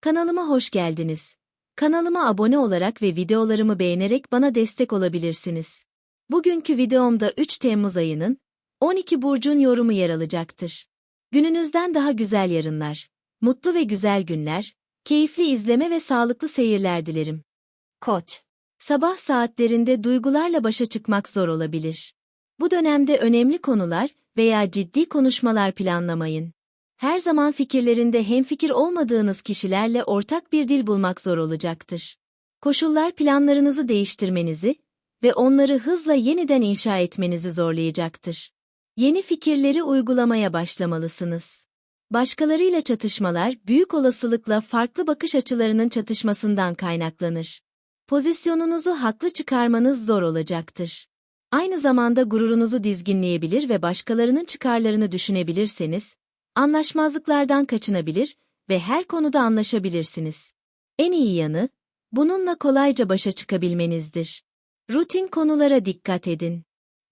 Kanalıma hoş geldiniz. Kanalıma abone olarak ve videolarımı beğenerek bana destek olabilirsiniz. Bugünkü videomda 3 Temmuz ayının 12 burcun yorumu yer alacaktır. Gününüzden daha güzel yarınlar, mutlu ve güzel günler, keyifli izleme ve sağlıklı seyirler dilerim. Koç Sabah saatlerinde duygularla başa çıkmak zor olabilir. Bu dönemde önemli konular veya ciddi konuşmalar planlamayın. Her zaman fikirlerinde hemfikir olmadığınız kişilerle ortak bir dil bulmak zor olacaktır. Koşullar planlarınızı değiştirmenizi ve onları hızla yeniden inşa etmenizi zorlayacaktır. Yeni fikirleri uygulamaya başlamalısınız. Başkalarıyla çatışmalar büyük olasılıkla farklı bakış açılarının çatışmasından kaynaklanır. Pozisyonunuzu haklı çıkarmanız zor olacaktır. Aynı zamanda gururunuzu dizginleyebilir ve başkalarının çıkarlarını düşünebilirseniz, anlaşmazlıklardan kaçınabilir ve her konuda anlaşabilirsiniz. En iyi yanı, bununla kolayca başa çıkabilmenizdir. Rutin konulara dikkat edin.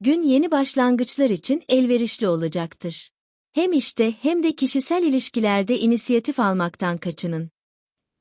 Gün yeni başlangıçlar için elverişli olacaktır. Hem işte hem de kişisel ilişkilerde inisiyatif almaktan kaçının.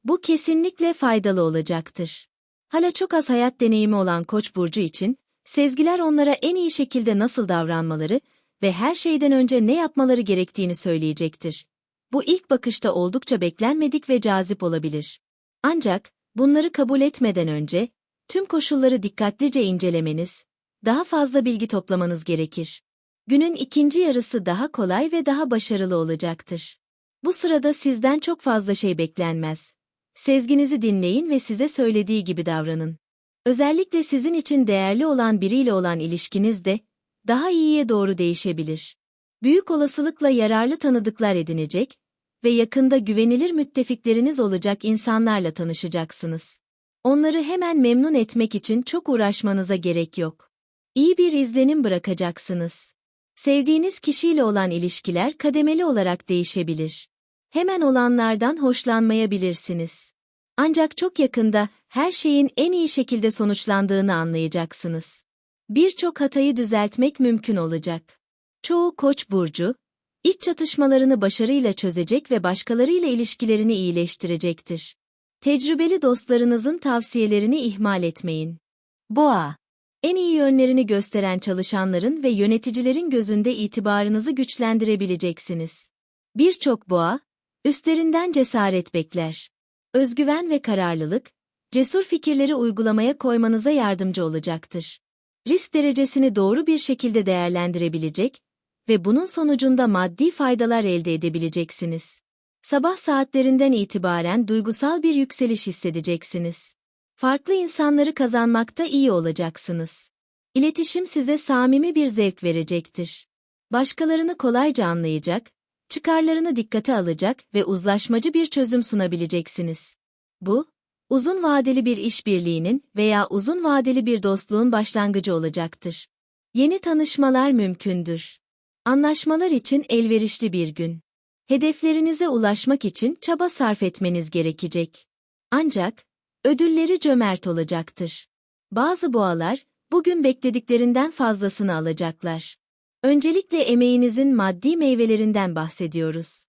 Bu kesinlikle faydalı olacaktır. Hala çok az hayat deneyimi olan Koç burcu için sezgiler onlara en iyi şekilde nasıl davranmaları ve her şeyden önce ne yapmaları gerektiğini söyleyecektir. Bu ilk bakışta oldukça beklenmedik ve cazip olabilir. Ancak bunları kabul etmeden önce tüm koşulları dikkatlice incelemeniz, daha fazla bilgi toplamanız gerekir. Günün ikinci yarısı daha kolay ve daha başarılı olacaktır. Bu sırada sizden çok fazla şey beklenmez. Sezginizi dinleyin ve size söylediği gibi davranın. Özellikle sizin için değerli olan biriyle olan ilişkiniz de daha iyiye doğru değişebilir. Büyük olasılıkla yararlı tanıdıklar edinecek ve yakında güvenilir müttefikleriniz olacak insanlarla tanışacaksınız. Onları hemen memnun etmek için çok uğraşmanıza gerek yok. İyi bir izlenim bırakacaksınız. Sevdiğiniz kişiyle olan ilişkiler kademeli olarak değişebilir. Hemen olanlardan hoşlanmayabilirsiniz. Ancak çok yakında her şeyin en iyi şekilde sonuçlandığını anlayacaksınız. Birçok hatayı düzeltmek mümkün olacak. Çoğu Koç burcu iç çatışmalarını başarıyla çözecek ve başkalarıyla ilişkilerini iyileştirecektir. Tecrübeli dostlarınızın tavsiyelerini ihmal etmeyin. Boğa en iyi yönlerini gösteren çalışanların ve yöneticilerin gözünde itibarınızı güçlendirebileceksiniz. Birçok boğa, üstlerinden cesaret bekler. Özgüven ve kararlılık, cesur fikirleri uygulamaya koymanıza yardımcı olacaktır. Risk derecesini doğru bir şekilde değerlendirebilecek ve bunun sonucunda maddi faydalar elde edebileceksiniz. Sabah saatlerinden itibaren duygusal bir yükseliş hissedeceksiniz. Farklı insanları kazanmakta iyi olacaksınız. İletişim size samimi bir zevk verecektir. Başkalarını kolayca anlayacak, çıkarlarını dikkate alacak ve uzlaşmacı bir çözüm sunabileceksiniz. Bu, uzun vadeli bir işbirliğinin veya uzun vadeli bir dostluğun başlangıcı olacaktır. Yeni tanışmalar mümkündür. Anlaşmalar için elverişli bir gün. Hedeflerinize ulaşmak için çaba sarf etmeniz gerekecek. Ancak, ödülleri cömert olacaktır. Bazı boğalar, bugün beklediklerinden fazlasını alacaklar. Öncelikle emeğinizin maddi meyvelerinden bahsediyoruz.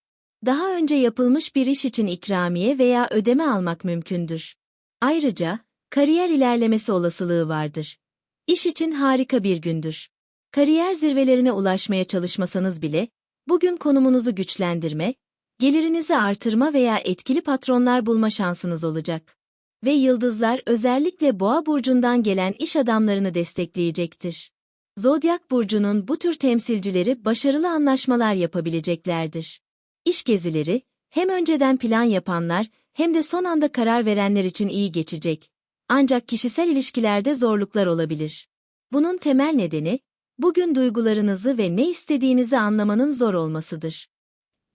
Daha önce yapılmış bir iş için ikramiye veya ödeme almak mümkündür. Ayrıca, kariyer ilerlemesi olasılığı vardır. İş için harika bir gündür. Kariyer zirvelerine ulaşmaya çalışmasanız bile, bugün konumunuzu güçlendirme, gelirinizi artırma veya etkili patronlar bulma şansınız olacak. Ve yıldızlar özellikle boğa burcundan gelen iş adamlarını destekleyecektir. Zodyak burcunun bu tür temsilcileri başarılı anlaşmalar yapabileceklerdir. İş gezileri, hem önceden plan yapanlar hem de son anda karar verenler için iyi geçecek. Ancak kişisel ilişkilerde zorluklar olabilir. Bunun temel nedeni, bugün duygularınızı ve ne istediğinizi anlamanın zor olmasıdır.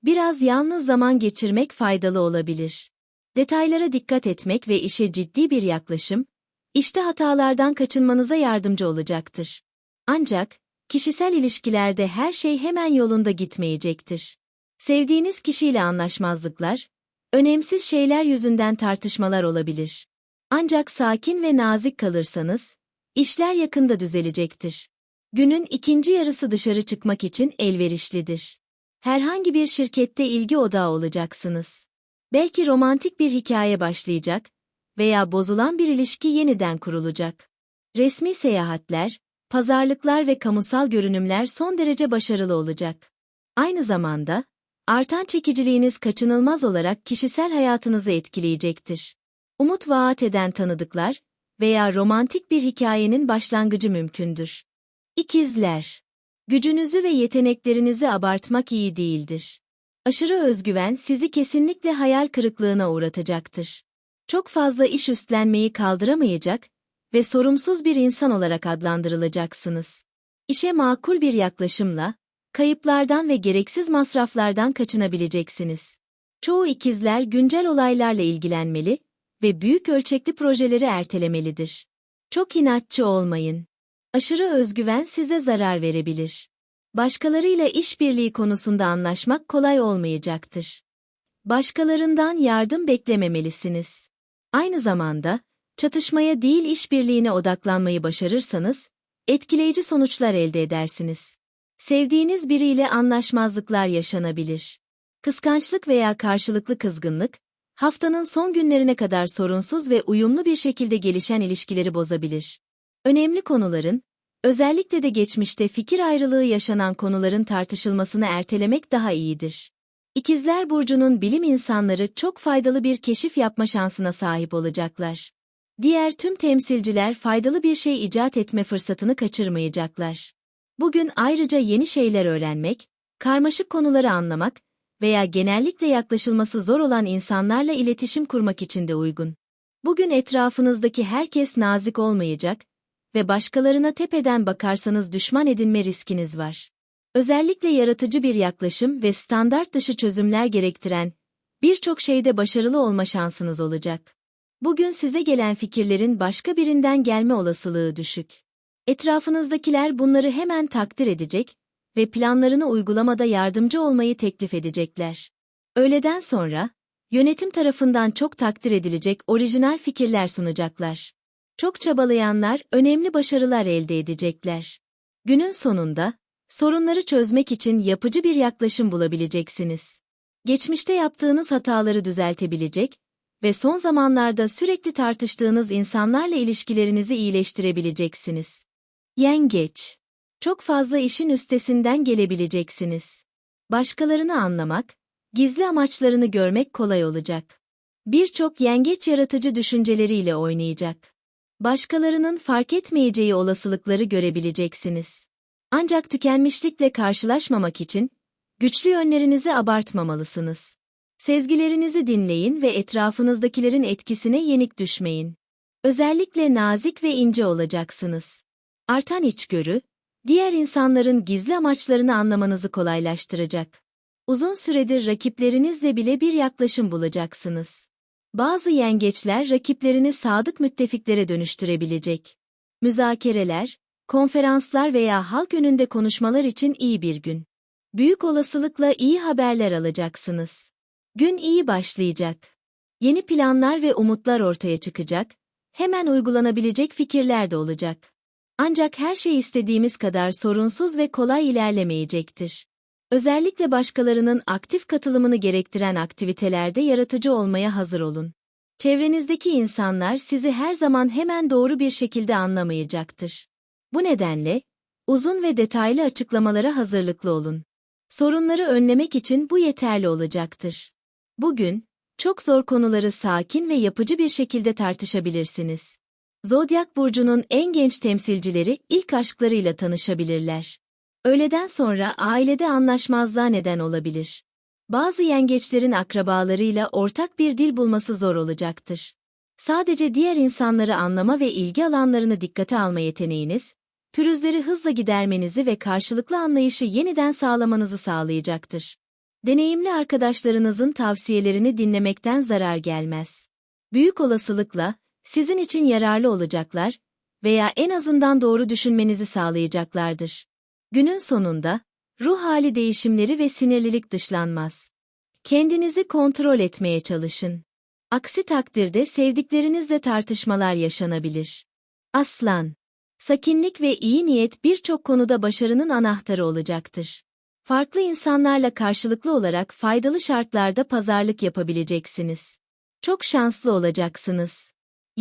Biraz yalnız zaman geçirmek faydalı olabilir. Detaylara dikkat etmek ve işe ciddi bir yaklaşım, işte hatalardan kaçınmanıza yardımcı olacaktır. Ancak, kişisel ilişkilerde her şey hemen yolunda gitmeyecektir. Sevdiğiniz kişiyle anlaşmazlıklar, önemsiz şeyler yüzünden tartışmalar olabilir. Ancak sakin ve nazik kalırsanız, işler yakında düzelecektir. Günün ikinci yarısı dışarı çıkmak için elverişlidir. Herhangi bir şirkette ilgi odağı olacaksınız. Belki romantik bir hikaye başlayacak veya bozulan bir ilişki yeniden kurulacak. Resmi seyahatler, pazarlıklar ve kamusal görünümler son derece başarılı olacak. Aynı zamanda, artan çekiciliğiniz kaçınılmaz olarak kişisel hayatınızı etkileyecektir. Umut vaat eden tanıdıklar veya romantik bir hikayenin başlangıcı mümkündür. İkizler. Gücünüzü ve yeteneklerinizi abartmak iyi değildir. Aşırı özgüven sizi kesinlikle hayal kırıklığına uğratacaktır. Çok fazla iş üstlenmeyi kaldıramayacak ve sorumsuz bir insan olarak adlandırılacaksınız. İşe makul bir yaklaşımla, kayıplardan ve gereksiz masraflardan kaçınabileceksiniz. Çoğu ikizler güncel olaylarla ilgilenmeli ve büyük ölçekli projeleri ertelemelidir. Çok inatçı olmayın. Aşırı özgüven size zarar verebilir. Başkalarıyla işbirliği konusunda anlaşmak kolay olmayacaktır. Başkalarından yardım beklememelisiniz. Aynı zamanda, çatışmaya değil işbirliğine odaklanmayı başarırsanız, etkileyici sonuçlar elde edersiniz. Sevdiğiniz biriyle anlaşmazlıklar yaşanabilir. Kıskançlık veya karşılıklı kızgınlık, haftanın son günlerine kadar sorunsuz ve uyumlu bir şekilde gelişen ilişkileri bozabilir. Önemli konuların, özellikle de geçmişte fikir ayrılığı yaşanan konuların tartışılmasını ertelemek daha iyidir. İkizler Burcu'nun bilim insanları çok faydalı bir keşif yapma şansına sahip olacaklar. Diğer tüm temsilciler faydalı bir şey icat etme fırsatını kaçırmayacaklar. Bugün ayrıca yeni şeyler öğrenmek, karmaşık konuları anlamak veya genellikle yaklaşılması zor olan insanlarla iletişim kurmak için de uygun. Bugün etrafınızdaki herkes nazik olmayacak ve başkalarına tepeden bakarsanız düşman edinme riskiniz var. Özellikle yaratıcı bir yaklaşım ve standart dışı çözümler gerektiren birçok şeyde başarılı olma şansınız olacak. Bugün size gelen fikirlerin başka birinden gelme olasılığı düşük. Etrafınızdakiler bunları hemen takdir edecek ve planlarını uygulamada yardımcı olmayı teklif edecekler. Öğleden sonra, yönetim tarafından çok takdir edilecek orijinal fikirler sunacaklar. Çok çabalayanlar önemli başarılar elde edecekler. Günün sonunda, sorunları çözmek için yapıcı bir yaklaşım bulabileceksiniz. Geçmişte yaptığınız hataları düzeltebilecek ve son zamanlarda sürekli tartıştığınız insanlarla ilişkilerinizi iyileştirebileceksiniz. Yengeç. Çok fazla işin üstesinden gelebileceksiniz. Başkalarını anlamak, gizli amaçlarını görmek kolay olacak. Birçok yengeç yaratıcı düşünceleriyle oynayacak. Başkalarının fark etmeyeceği olasılıkları görebileceksiniz. Ancak tükenmişlikle karşılaşmamak için, güçlü yönlerinizi abartmamalısınız. Sezgilerinizi dinleyin ve etrafınızdakilerin etkisine yenik düşmeyin. Özellikle nazik ve ince olacaksınız. Artan içgörü, diğer insanların gizli amaçlarını anlamanızı kolaylaştıracak. Uzun süredir rakiplerinizle bile bir yaklaşım bulacaksınız. Bazı yengeçler rakiplerini sadık müttefiklere dönüştürebilecek. Müzakereler, konferanslar veya halk önünde konuşmalar için iyi bir gün. Büyük olasılıkla iyi haberler alacaksınız. Gün iyi başlayacak. Yeni planlar ve umutlar ortaya çıkacak, hemen uygulanabilecek fikirler de olacak. Ancak her şey istediğimiz kadar sorunsuz ve kolay ilerlemeyecektir. Özellikle başkalarının aktif katılımını gerektiren aktivitelerde yaratıcı olmaya hazır olun. Çevrenizdeki insanlar sizi her zaman hemen doğru bir şekilde anlamayacaktır. Bu nedenle, uzun ve detaylı açıklamalara hazırlıklı olun. Sorunları önlemek için bu yeterli olacaktır. Bugün, çok zor konuları sakin ve yapıcı bir şekilde tartışabilirsiniz. Zodyak burcunun en genç temsilcileri ilk aşklarıyla tanışabilirler. Öğleden sonra ailede anlaşmazlığa neden olabilir. Bazı yengeçlerin akrabalarıyla ortak bir dil bulması zor olacaktır. Sadece diğer insanları anlama ve ilgi alanlarını dikkate alma yeteneğiniz, pürüzleri hızla gidermenizi ve karşılıklı anlayışı yeniden sağlamanızı sağlayacaktır. Deneyimli arkadaşlarınızın tavsiyelerini dinlemekten zarar gelmez. Büyük olasılıkla, sizin için yararlı olacaklar veya en azından doğru düşünmenizi sağlayacaklardır. Günün sonunda, ruh hali değişimleri ve sinirlilik dışlanmaz. Kendinizi kontrol etmeye çalışın. Aksi takdirde sevdiklerinizle tartışmalar yaşanabilir. Aslan Sakinlik ve iyi niyet birçok konuda başarının anahtarı olacaktır. Farklı insanlarla karşılıklı olarak faydalı şartlarda pazarlık yapabileceksiniz. Çok şanslı olacaksınız.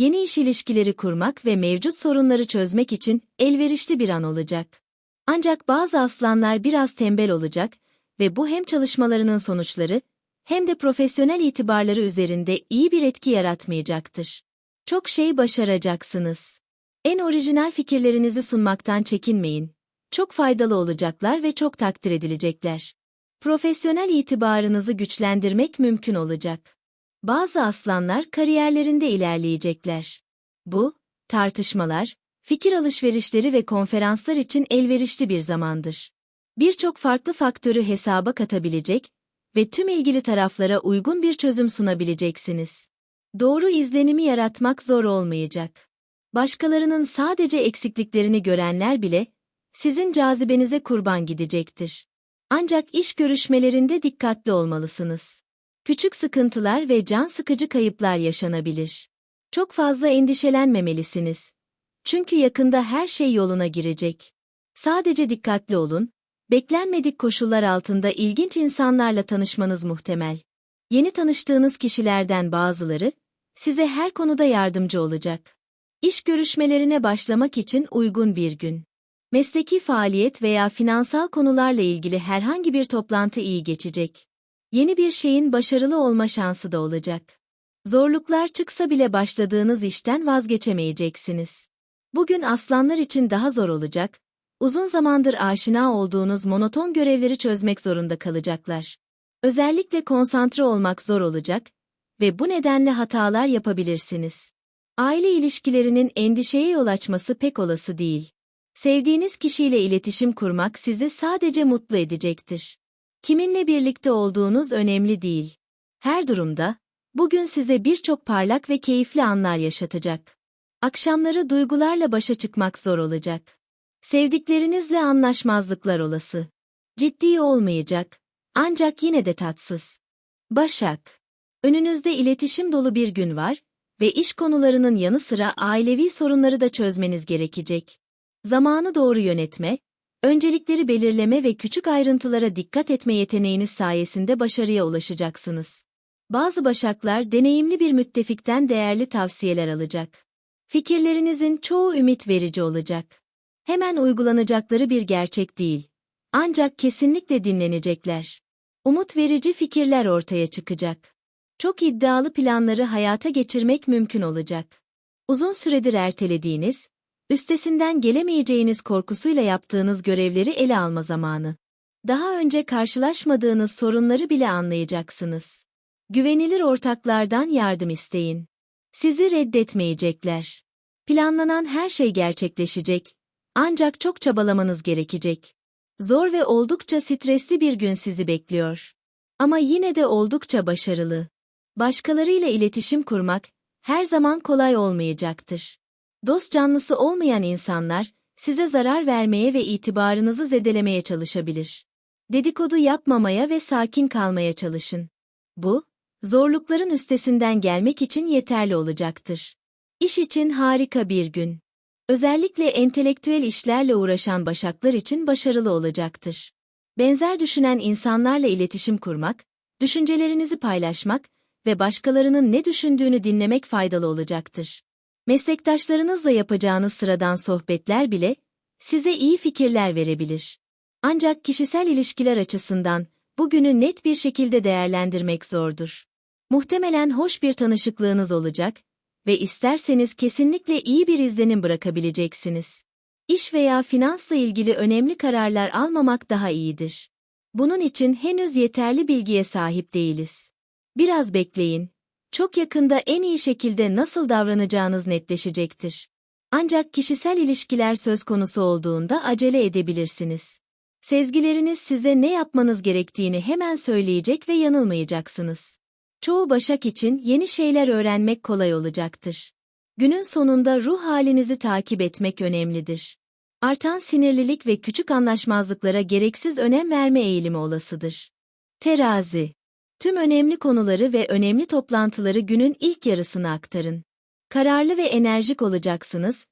Yeni iş ilişkileri kurmak ve mevcut sorunları çözmek için elverişli bir an olacak. Ancak bazı aslanlar biraz tembel olacak ve bu hem çalışmalarının sonuçları hem de profesyonel itibarları üzerinde iyi bir etki yaratmayacaktır. Çok şey başaracaksınız. En orijinal fikirlerinizi sunmaktan çekinmeyin. Çok faydalı olacaklar ve çok takdir edilecekler. Profesyonel itibarınızı güçlendirmek mümkün olacak. Bazı aslanlar kariyerlerinde ilerleyecekler. Bu, tartışmalar, fikir alışverişleri ve konferanslar için elverişli bir zamandır. Birçok farklı faktörü hesaba katabilecek ve tüm ilgili taraflara uygun bir çözüm sunabileceksiniz. Doğru izlenimi yaratmak zor olmayacak. Başkalarının sadece eksikliklerini görenler bile sizin cazibenize kurban gidecektir. Ancak iş görüşmelerinde dikkatli olmalısınız. Küçük sıkıntılar ve can sıkıcı kayıplar yaşanabilir. Çok fazla endişelenmemelisiniz. Çünkü yakında her şey yoluna girecek. Sadece dikkatli olun, beklenmedik koşullar altında ilginç insanlarla tanışmanız muhtemel. Yeni tanıştığınız kişilerden bazıları, size her konuda yardımcı olacak. İş görüşmelerine başlamak için uygun bir gün. Mesleki faaliyet veya finansal konularla ilgili herhangi bir toplantı iyi geçecek. Yeni bir şeyin başarılı olma şansı da olacak. Zorluklar çıksa bile başladığınız işten vazgeçemeyeceksiniz. Bugün aslanlar için daha zor olacak, uzun zamandır aşina olduğunuz monoton görevleri çözmek zorunda kalacaklar. Özellikle konsantre olmak zor olacak ve bu nedenle hatalar yapabilirsiniz. Aile ilişkilerinin endişeye yol açması pek olası değil. Sevdiğiniz kişiyle iletişim kurmak sizi sadece mutlu edecektir. Kiminle birlikte olduğunuz önemli değil. Her durumda, bugün size birçok parlak ve keyifli anlar yaşatacak. Akşamları duygularla başa çıkmak zor olacak. Sevdiklerinizle anlaşmazlıklar olası. Ciddi olmayacak, ancak yine de tatsız. Başak. Önünüzde iletişim dolu bir gün var ve iş konularının yanı sıra ailevi sorunları da çözmeniz gerekecek. Zamanı doğru yönetme, öncelikleri belirleme ve küçük ayrıntılara dikkat etme yeteneğiniz sayesinde başarıya ulaşacaksınız. Bazı başaklar deneyimli bir müttefikten değerli tavsiyeler alacak. Fikirlerinizin çoğu ümit verici olacak. Hemen uygulanacakları bir gerçek değil. Ancak kesinlikle dinlenecekler. Umut verici fikirler ortaya çıkacak. Çok iddialı planları hayata geçirmek mümkün olacak. Uzun süredir ertelediğiniz, üstesinden gelemeyeceğiniz korkusuyla yaptığınız görevleri ele alma zamanı. Daha önce karşılaşmadığınız sorunları bile anlayacaksınız. Güvenilir ortaklardan yardım isteyin. Sizi reddetmeyecekler. Planlanan her şey gerçekleşecek. Ancak çok çabalamanız gerekecek. Zor ve oldukça stresli bir gün sizi bekliyor. Ama yine de oldukça başarılı. Başkalarıyla iletişim kurmak her zaman kolay olmayacaktır. Dost canlısı olmayan insanlar size zarar vermeye ve itibarınızı zedelemeye çalışabilir. Dedikodu yapmamaya ve sakin kalmaya çalışın. Bu, zorlukların üstesinden gelmek için yeterli olacaktır. İş için harika bir gün. Özellikle entelektüel işlerle uğraşan başaklar için başarılı olacaktır. Benzer düşünen insanlarla iletişim kurmak, düşüncelerinizi paylaşmak ve başkalarının ne düşündüğünü dinlemek faydalı olacaktır. Meslektaşlarınızla yapacağınız sıradan sohbetler bile size iyi fikirler verebilir. Ancak kişisel ilişkiler açısından bugünü net bir şekilde değerlendirmek zordur. Muhtemelen hoş bir tanışıklığınız olacak ve isterseniz kesinlikle iyi bir izlenim bırakabileceksiniz. İş veya finansla ilgili önemli kararlar almamak daha iyidir. Bunun için henüz yeterli bilgiye sahip değiliz. Biraz bekleyin. Çok yakında en iyi şekilde nasıl davranacağınız netleşecektir. Ancak kişisel ilişkiler söz konusu olduğunda acele edebilirsiniz. Sezgileriniz size ne yapmanız gerektiğini hemen söyleyecek ve yanılmayacaksınız. Çoğu başak için yeni şeyler öğrenmek kolay olacaktır. Günün sonunda ruh halinizi takip etmek önemlidir. Artan sinirlilik ve küçük anlaşmazlıklara gereksiz önem verme eğilimi olasıdır. Terazi Tüm önemli konuları ve önemli toplantıları günün ilk yarısına aktarın. Kararlı ve enerjik olacaksınız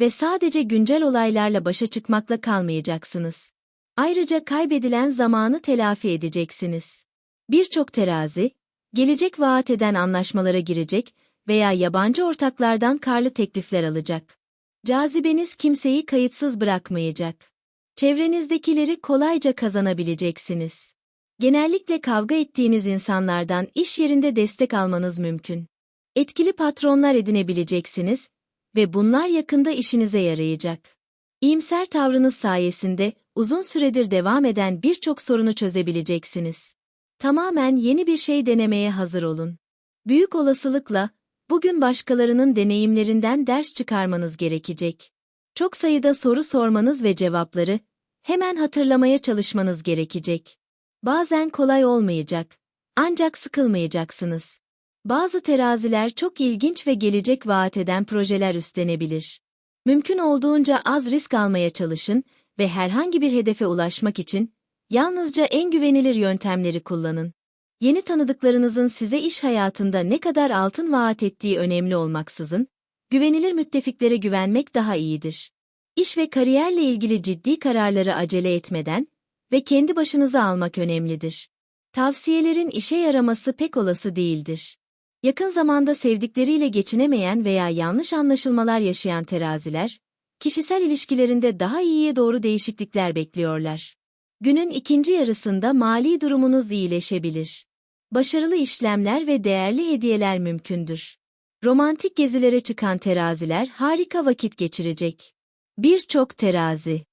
ve sadece güncel olaylarla başa çıkmakla kalmayacaksınız. Ayrıca kaybedilen zamanı telafi edeceksiniz. Birçok terazi, gelecek vaat eden anlaşmalara girecek veya yabancı ortaklardan karlı teklifler alacak. Cazibeniz kimseyi kayıtsız bırakmayacak. Çevrenizdekileri kolayca kazanabileceksiniz. Genellikle kavga ettiğiniz insanlardan iş yerinde destek almanız mümkün. Etkili patronlar edinebileceksiniz ve bunlar yakında işinize yarayacak. İyimser tavrınız sayesinde uzun süredir devam eden birçok sorunu çözebileceksiniz. Tamamen yeni bir şey denemeye hazır olun. Büyük olasılıkla bugün başkalarının deneyimlerinden ders çıkarmanız gerekecek. Çok sayıda soru sormanız ve cevapları hemen hatırlamaya çalışmanız gerekecek. Bazen kolay olmayacak. Ancak sıkılmayacaksınız. Bazı teraziler çok ilginç ve gelecek vaat eden projeler üstlenebilir. Mümkün olduğunca az risk almaya çalışın ve herhangi bir hedefe ulaşmak için yalnızca en güvenilir yöntemleri kullanın. Yeni tanıdıklarınızın size iş hayatında ne kadar altın vaat ettiği önemli olmaksızın, güvenilir müttefiklere güvenmek daha iyidir. İş ve kariyerle ilgili ciddi kararları acele etmeden ve kendi başınıza almak önemlidir. Tavsiyelerin işe yaraması pek olası değildir. Yakın zamanda sevdikleriyle geçinemeyen veya yanlış anlaşılmalar yaşayan teraziler, kişisel ilişkilerinde daha iyiye doğru değişiklikler bekliyorlar. Günün ikinci yarısında mali durumunuz iyileşebilir. Başarılı işlemler ve değerli hediyeler mümkündür. Romantik gezilere çıkan teraziler harika vakit geçirecek. Birçok terazi.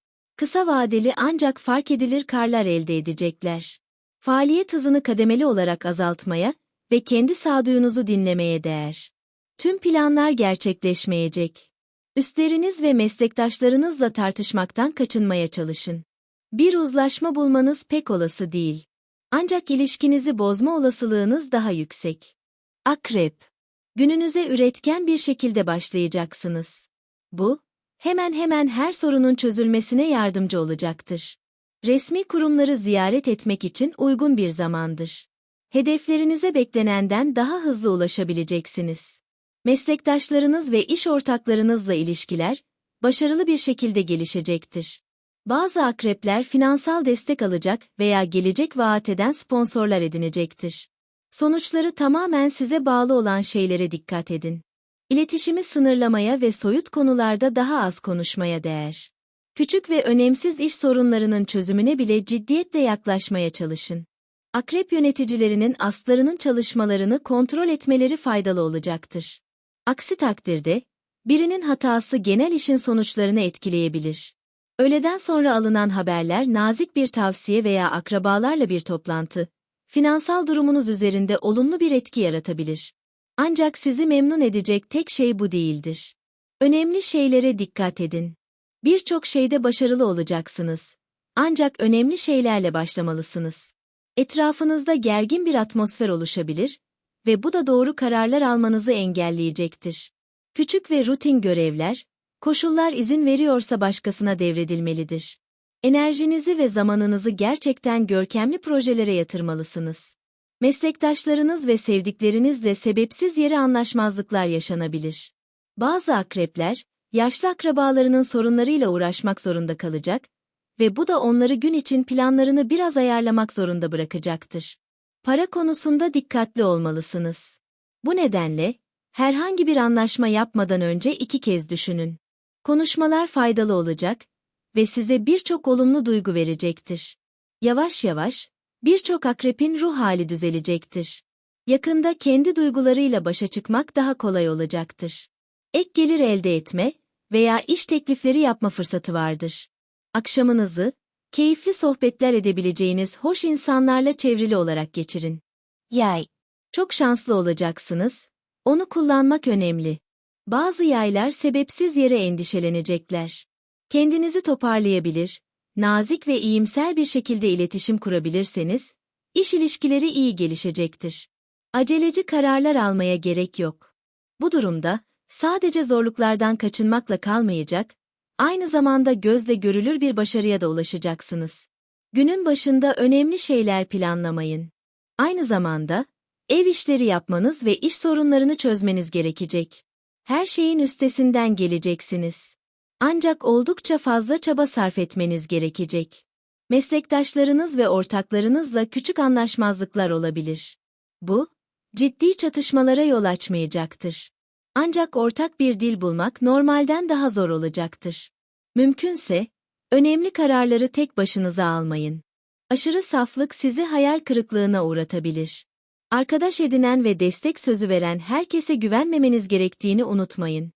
Kısa vadeli ancak fark edilir karlar elde edecekler. Faaliyet hızını kademeli olarak azaltmaya ve kendi sağduyunuzu dinlemeye değer. Tüm planlar gerçekleşmeyecek. Üstleriniz ve meslektaşlarınızla tartışmaktan kaçınmaya çalışın. Bir uzlaşma bulmanız pek olası değil. Ancak ilişkinizi bozma olasılığınız daha yüksek. Akrep. Gününüze üretken bir şekilde başlayacaksınız. Bu, hemen hemen her sorunun çözülmesine yardımcı olacaktır. Resmi kurumları ziyaret etmek için uygun bir zamandır. Hedeflerinize beklenenden daha hızlı ulaşabileceksiniz. Meslektaşlarınız ve iş ortaklarınızla ilişkiler, başarılı bir şekilde gelişecektir. Bazı akrepler finansal destek alacak veya gelecek vaat eden sponsorlar edinecektir. Sonuçları tamamen size bağlı olan şeylere dikkat edin. İletişimi sınırlamaya ve soyut konularda daha az konuşmaya değer. Küçük ve önemsiz iş sorunlarının çözümüne bile ciddiyetle yaklaşmaya çalışın. Akrep yöneticilerinin aslarının çalışmalarını kontrol etmeleri faydalı olacaktır. Aksi takdirde, birinin hatası genel işin sonuçlarını etkileyebilir. Öğleden sonra alınan haberler nazik bir tavsiye veya akrabalarla bir toplantı, finansal durumunuz üzerinde olumlu bir etki yaratabilir. Ancak sizi memnun edecek tek şey bu değildir. Önemli şeylere dikkat edin. Birçok şeyde başarılı olacaksınız. Ancak önemli şeylerle başlamalısınız. Etrafınızda gergin bir atmosfer oluşabilir ve bu da doğru kararlar almanızı engelleyecektir. Küçük ve rutin görevler, koşullar izin veriyorsa başkasına devredilmelidir. Enerjinizi ve zamanınızı gerçekten görkemli projelere yatırmalısınız. Meslektaşlarınız ve sevdiklerinizle sebepsiz yere anlaşmazlıklar yaşanabilir. Bazı akrepler, yaşlı akrabalarının sorunlarıyla uğraşmak zorunda kalacak ve bu da onları gün için planlarını biraz ayarlamak zorunda bırakacaktır. Para konusunda dikkatli olmalısınız. Bu nedenle, herhangi bir anlaşma yapmadan önce iki kez düşünün. Konuşmalar faydalı olacak ve size birçok olumlu duygu verecektir. Yavaş yavaş, birçok akrepin ruh hali düzelecektir. Yakında kendi duygularıyla başa çıkmak daha kolay olacaktır. Ek gelir elde etme veya iş teklifleri yapma fırsatı vardır. Akşamınızı, keyifli sohbetler edebileceğiniz hoş insanlarla çevrili olarak geçirin. Yay. Çok şanslı olacaksınız. Onu kullanmak önemli. Bazı yaylar sebepsiz yere endişelenecekler. Kendinizi toparlayabilir, nazik ve iyimser bir şekilde iletişim kurabilirseniz, iş ilişkileri iyi gelişecektir. Aceleci kararlar almaya gerek yok. Bu durumda, sadece zorluklardan kaçınmakla kalmayacak, aynı zamanda gözle görülür bir başarıya da ulaşacaksınız. Günün başında önemli şeyler planlamayın. Aynı zamanda, ev işleri yapmanız ve iş sorunlarını çözmeniz gerekecek. Her şeyin üstesinden geleceksiniz. Ancak oldukça fazla çaba sarf etmeniz gerekecek. Meslektaşlarınız ve ortaklarınızla küçük anlaşmazlıklar olabilir. Bu, ciddi çatışmalara yol açmayacaktır. Ancak ortak bir dil bulmak normalden daha zor olacaktır. Mümkünse, önemli kararları tek başınıza almayın. Aşırı saflık sizi hayal kırıklığına uğratabilir. Arkadaş edinen ve destek sözü veren herkese güvenmemeniz gerektiğini unutmayın.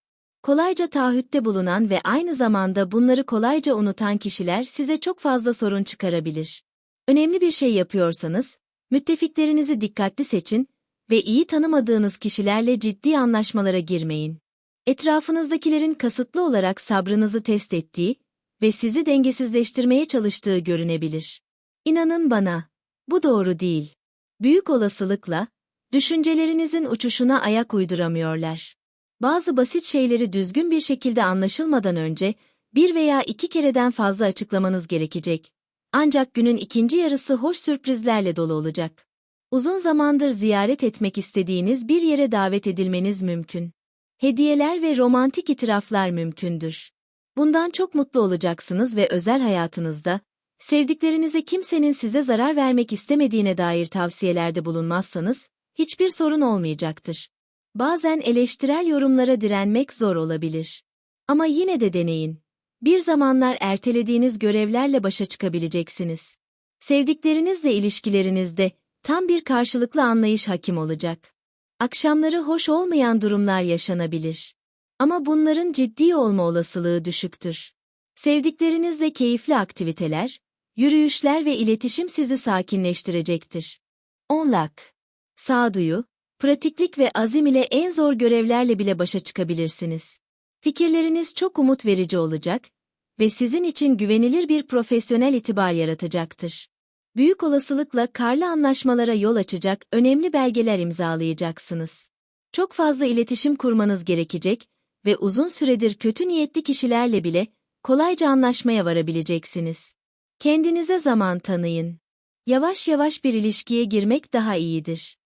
Kolayca taahhütte bulunan ve aynı zamanda bunları kolayca unutan kişiler size çok fazla sorun çıkarabilir. Önemli bir şey yapıyorsanız, müttefiklerinizi dikkatli seçin ve iyi tanımadığınız kişilerle ciddi anlaşmalara girmeyin. Etrafınızdakilerin kasıtlı olarak sabrınızı test ettiği ve sizi dengesizleştirmeye çalıştığı görünebilir. İnanın bana, bu doğru değil. Büyük olasılıkla, düşüncelerinizin uçuşuna ayak uyduramıyorlar. Bazı basit şeyleri düzgün bir şekilde anlaşılmadan önce, bir veya iki kereden fazla açıklamanız gerekecek. Ancak günün ikinci yarısı hoş sürprizlerle dolu olacak. Uzun zamandır ziyaret etmek istediğiniz bir yere davet edilmeniz mümkün. Hediyeler ve romantik itiraflar mümkündür. Bundan çok mutlu olacaksınız ve özel hayatınızda, sevdiklerinize kimsenin size zarar vermek istemediğine dair tavsiyelerde bulunmazsanız, hiçbir sorun olmayacaktır. Bazen eleştirel yorumlara direnmek zor olabilir. Ama yine de deneyin. Bir zamanlar ertelediğiniz görevlerle başa çıkabileceksiniz. Sevdiklerinizle ilişkilerinizde tam bir karşılıklı anlayış hakim olacak. Akşamları hoş olmayan durumlar yaşanabilir. Ama bunların ciddi olma olasılığı düşüktür. Sevdiklerinizle keyifli aktiviteler, yürüyüşler ve iletişim sizi sakinleştirecektir. Onlak, sağduyu, pratiklik ve azim ile en zor görevlerle bile başa çıkabilirsiniz. Fikirleriniz çok umut verici olacak ve sizin için güvenilir bir profesyonel itibar yaratacaktır. Büyük olasılıkla karlı anlaşmalara yol açacak önemli belgeler imzalayacaksınız. Çok fazla iletişim kurmanız gerekecek ve uzun süredir kötü niyetli kişilerle bile kolayca anlaşmaya varabileceksiniz. Kendinize zaman tanıyın. Yavaş yavaş bir ilişkiye girmek daha iyidir.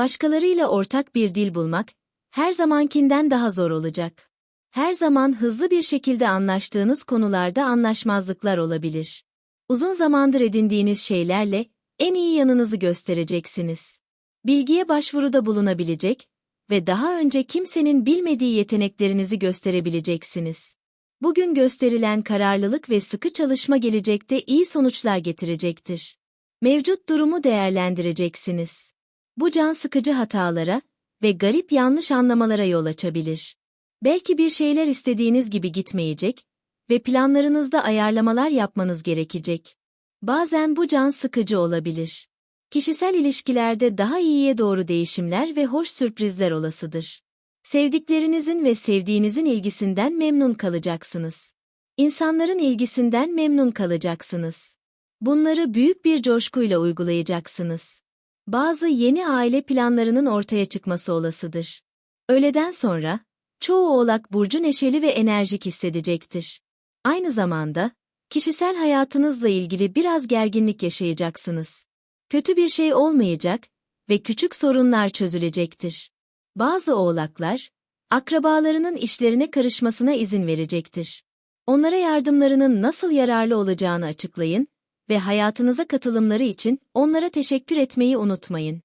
Başkalarıyla ortak bir dil bulmak, her zamankinden daha zor olacak. Her zaman hızlı bir şekilde anlaştığınız konularda anlaşmazlıklar olabilir. Uzun zamandır edindiğiniz şeylerle en iyi yanınızı göstereceksiniz. Bilgiye başvuruda bulunabilecek ve daha önce kimsenin bilmediği yeteneklerinizi gösterebileceksiniz. Bugün gösterilen kararlılık ve sıkı çalışma gelecekte iyi sonuçlar getirecektir. Mevcut durumu değerlendireceksiniz. Bu can sıkıcı hatalara ve garip yanlış anlamalara yol açabilir. Belki bir şeyler istediğiniz gibi gitmeyecek ve planlarınızda ayarlamalar yapmanız gerekecek. Bazen bu can sıkıcı olabilir. Kişisel ilişkilerde daha iyiye doğru değişimler ve hoş sürprizler olasıdır. Sevdiklerinizin ve sevdiğinizin ilgisinden memnun kalacaksınız. İnsanların ilgisinden memnun kalacaksınız. Bunları büyük bir coşkuyla uygulayacaksınız. Bazı yeni aile planlarının ortaya çıkması olasıdır. Öğleden sonra, çoğu oğlak burcu neşeli ve enerjik hissedecektir. Aynı zamanda, kişisel hayatınızla ilgili biraz gerginlik yaşayacaksınız. Kötü bir şey olmayacak ve küçük sorunlar çözülecektir. Bazı oğlaklar, akrabalarının işlerine karışmasına izin verecektir. Onlara yardımlarının nasıl yararlı olacağını açıklayın ve hayatınıza katılımları için onlara teşekkür etmeyi unutmayın.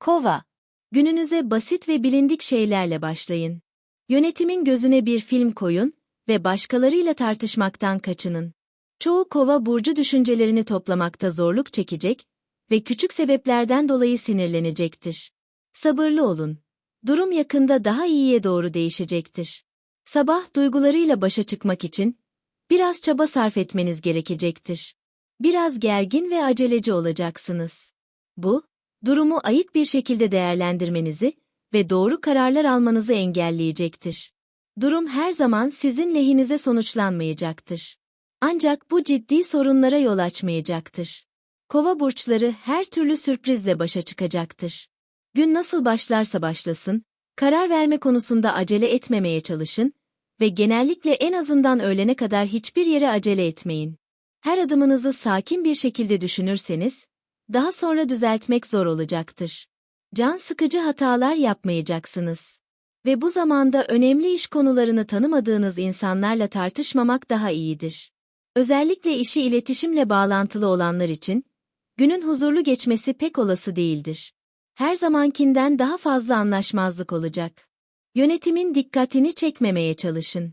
Kova, gününüze basit ve bilindik şeylerle başlayın. Yönetimin gözüne bir film koyun ve başkalarıyla tartışmaktan kaçının. Çoğu kova burcu düşüncelerini toplamakta zorluk çekecek ve küçük sebeplerden dolayı sinirlenecektir. Sabırlı olun. Durum yakında daha iyiye doğru değişecektir. Sabah duygularıyla başa çıkmak için biraz çaba sarf etmeniz gerekecektir. Biraz gergin ve aceleci olacaksınız. Bu, durumu ayık bir şekilde değerlendirmenizi ve doğru kararlar almanızı engelleyecektir. Durum her zaman sizin lehinize sonuçlanmayacaktır. Ancak bu ciddi sorunlara yol açmayacaktır. Kova burçları her türlü sürprizle başa çıkacaktır. Gün nasıl başlarsa başlasın, karar verme konusunda acele etmemeye çalışın ve genellikle en azından öğlene kadar hiçbir yere acele etmeyin. Her adımınızı sakin bir şekilde düşünürseniz, daha sonra düzeltmek zor olacaktır. Can sıkıcı hatalar yapmayacaksınız. Ve bu zamanda önemli iş konularını tanımadığınız insanlarla tartışmamak daha iyidir. Özellikle işi iletişimle bağlantılı olanlar için, günün huzurlu geçmesi pek olası değildir. Her zamankinden daha fazla anlaşmazlık olacak. Yönetimin dikkatini çekmemeye çalışın.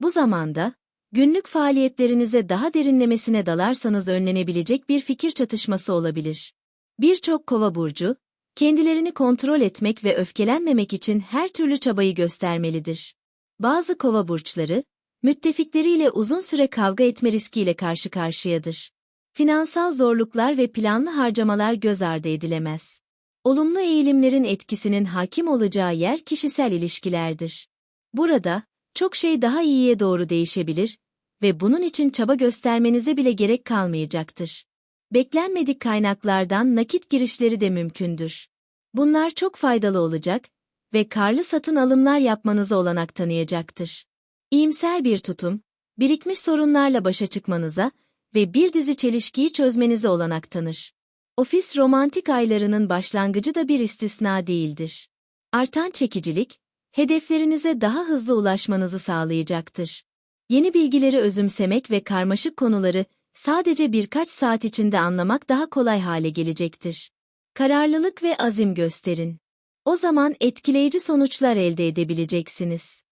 Bu zamanda, günlük faaliyetlerinize daha derinlemesine dalarsanız önlenebilecek bir fikir çatışması olabilir. Birçok kova burcu, kendilerini kontrol etmek ve öfkelenmemek için her türlü çabayı göstermelidir. Bazı kova burçları, müttefikleriyle uzun süre kavga etme riskiyle karşı karşıyadır. Finansal zorluklar ve planlı harcamalar göz ardı edilemez. Olumlu eğilimlerin etkisinin hakim olacağı yer kişisel ilişkilerdir. Burada, çok şey daha iyiye doğru değişebilir ve bunun için çaba göstermenize bile gerek kalmayacaktır. Beklenmedik kaynaklardan nakit girişleri de mümkündür. Bunlar çok faydalı olacak ve karlı satın alımlar yapmanıza olanak tanıyacaktır. İyimser bir tutum, birikmiş sorunlarla başa çıkmanıza ve bir dizi çelişkiyi çözmenize olanak tanır. Ofis romantik aylarının başlangıcı da bir istisna değildir. Artan çekicilik, hedeflerinize daha hızlı ulaşmanızı sağlayacaktır. Yeni bilgileri özümsemek ve karmaşık konuları sadece birkaç saat içinde anlamak daha kolay hale gelecektir. Kararlılık ve azim gösterin. O zaman etkileyici sonuçlar elde edebileceksiniz.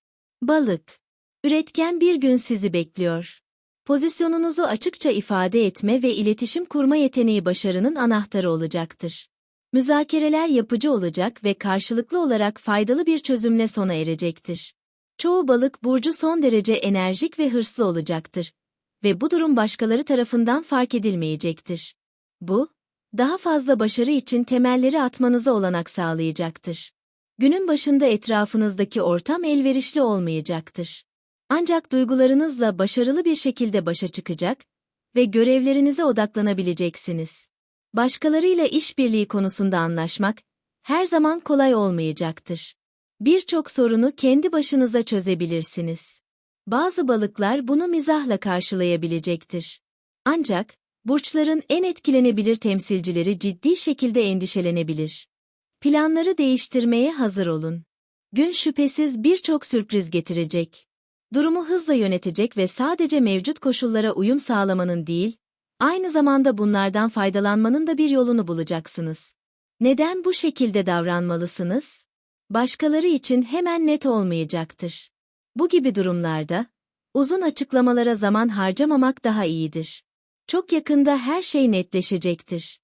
Balık. Üretken bir gün sizi bekliyor. Pozisyonunuzu açıkça ifade etme ve iletişim kurma yeteneği başarının anahtarı olacaktır. Müzakereler yapıcı olacak ve karşılıklı olarak faydalı bir çözümle sona erecektir. Çoğu balık burcu son derece enerjik ve hırslı olacaktır ve bu durum başkaları tarafından fark edilmeyecektir. Bu, daha fazla başarı için temelleri atmanıza olanak sağlayacaktır. Günün başında etrafınızdaki ortam elverişli olmayacaktır. Ancak duygularınızla başarılı bir şekilde başa çıkacak ve görevlerinize odaklanabileceksiniz. Başkalarıyla işbirliği konusunda anlaşmak her zaman kolay olmayacaktır. Birçok sorunu kendi başınıza çözebilirsiniz. Bazı balıklar bunu mizahla karşılayabilecektir. Ancak burçların en etkilenebilir temsilcileri ciddi şekilde endişelenebilir. Planları değiştirmeye hazır olun. Gün şüphesiz birçok sürpriz getirecek. Durumu hızla yönetecek ve sadece mevcut koşullara uyum sağlamanın değil, aynı zamanda bunlardan faydalanmanın da bir yolunu bulacaksınız. Neden bu şekilde davranmalısınız? Başkaları için hemen net olmayacaktır. Bu gibi durumlarda, uzun açıklamalara zaman harcamamak daha iyidir. Çok yakında her şey netleşecektir.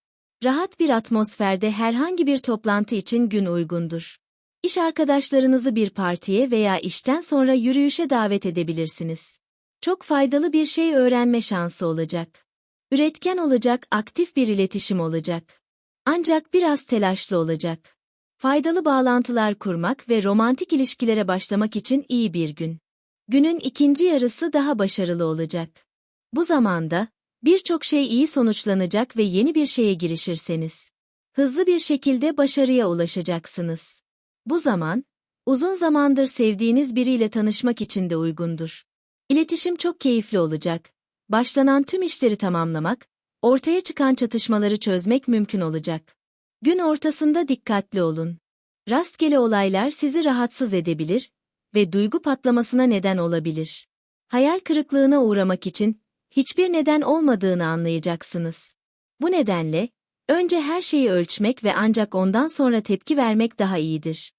Rahat bir atmosferde herhangi bir toplantı için gün uygundur. İş arkadaşlarınızı bir partiye veya işten sonra yürüyüşe davet edebilirsiniz. Çok faydalı bir şey öğrenme şansı olacak. Üretken olacak, aktif bir iletişim olacak. Ancak biraz telaşlı olacak. Faydalı bağlantılar kurmak ve romantik ilişkilere başlamak için iyi bir gün. Günün ikinci yarısı daha başarılı olacak. Bu zamanda, birçok şey iyi sonuçlanacak ve yeni bir şeye girişirseniz, hızlı bir şekilde başarıya ulaşacaksınız. Bu zaman, uzun zamandır sevdiğiniz biriyle tanışmak için de uygundur. İletişim çok keyifli olacak. Başlanan tüm işleri tamamlamak, ortaya çıkan çatışmaları çözmek mümkün olacak. Gün ortasında dikkatli olun. Rastgele olaylar sizi rahatsız edebilir ve duygu patlamasına neden olabilir. Hayal kırıklığına uğramak için hiçbir neden olmadığını anlayacaksınız. Bu nedenle önce her şeyi ölçmek ve ancak ondan sonra tepki vermek daha iyidir.